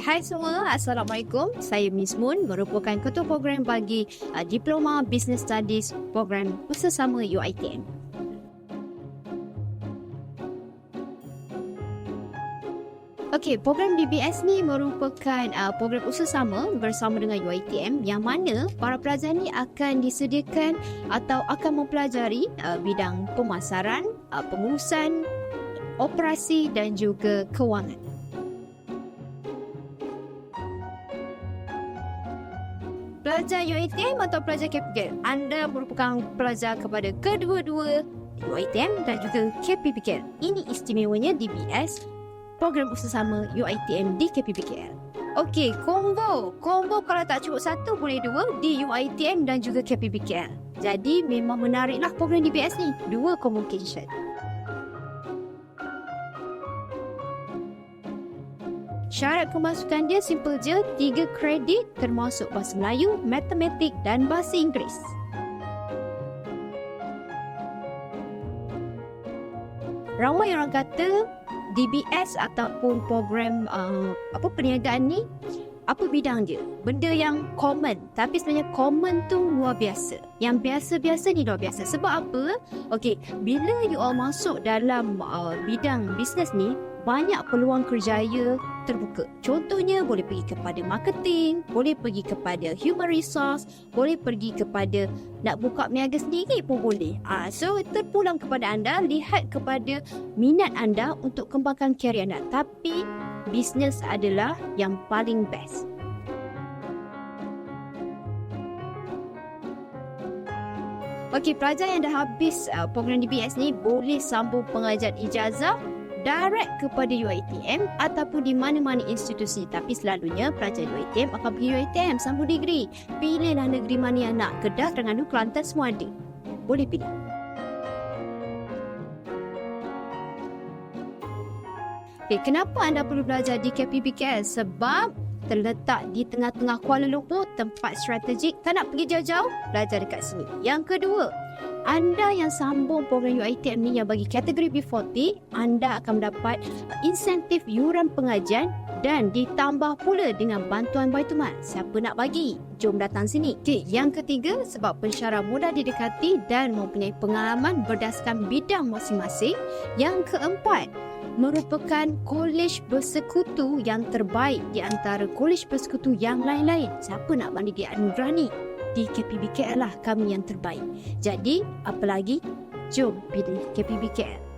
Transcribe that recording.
hai semua. Assalamualaikum. Saya Miss Moon merupakan ketua program bagi uh, Diploma Business Studies program bersama UiTM. Okey, program DBS ni merupakan uh, program usaha sama bersama dengan UiTM yang mana para pelajar ni akan disediakan atau akan mempelajari uh, bidang pemasaran, uh, pengurusan, operasi dan juga kewangan. Pelajar UiTM atau pelajar KPKL, anda merupakan pelajar kepada kedua-dua UiTM dan juga KPPKL. Ini istimewanya DBS, program usaha sama UiTM di KPPKL. Okey, combo. Combo kalau tak cukup satu boleh dua di UiTM dan juga KPPKL. Jadi memang menariklah program DBS ni. Dua convocation. Syarat kemasukan dia simple je, 3 kredit termasuk bahasa Melayu, matematik dan bahasa Inggeris. Ramai orang kata DBS ataupun program uh, apa perniagaan ni apa bidang dia? Benda yang common. Tapi sebenarnya common tu luar biasa. Yang biasa-biasa ni luar biasa. Sebab apa? Okey, bila you all masuk dalam uh, bidang bisnes ni, banyak peluang kerjaya terbuka. Contohnya boleh pergi kepada marketing, boleh pergi kepada human resource, boleh pergi kepada nak buka niaga sendiri pun boleh. Ah, so terpulang kepada anda, lihat kepada minat anda untuk kembangkan karier anda. Tapi bisnes adalah yang paling best. Okey, pelajar yang dah habis uh, program DBS ni boleh sambung pengajian ijazah direct kepada UiTM ataupun di mana-mana institusi. Tapi selalunya pelajar UiTM akan pergi UiTM sambung degree. Pilihlah negeri mana yang nak. Kedah, Terengganu, Kelantan semua ada. Boleh pilih. Okay, kenapa anda perlu belajar di KPBKL? Sebab terletak di tengah-tengah Kuala Lumpur, tempat strategik. Tak nak pergi jauh-jauh, belajar dekat sini. Yang kedua, anda yang sambung program UiTM ni yang bagi kategori B40, anda akan mendapat insentif yuran pengajian dan ditambah pula dengan bantuan Baitumal. Siapa nak bagi? Jom datang sini. Okay, yang ketiga, sebab pensyarah mudah didekati dan mempunyai pengalaman berdasarkan bidang masing-masing. Yang keempat, merupakan kolej bersekutu yang terbaik di antara kolej bersekutu yang lain-lain. Siapa nak banding di anugerah ni? di KPBKL lah kami yang terbaik. Jadi, apa lagi? Jom pilih KPBKL.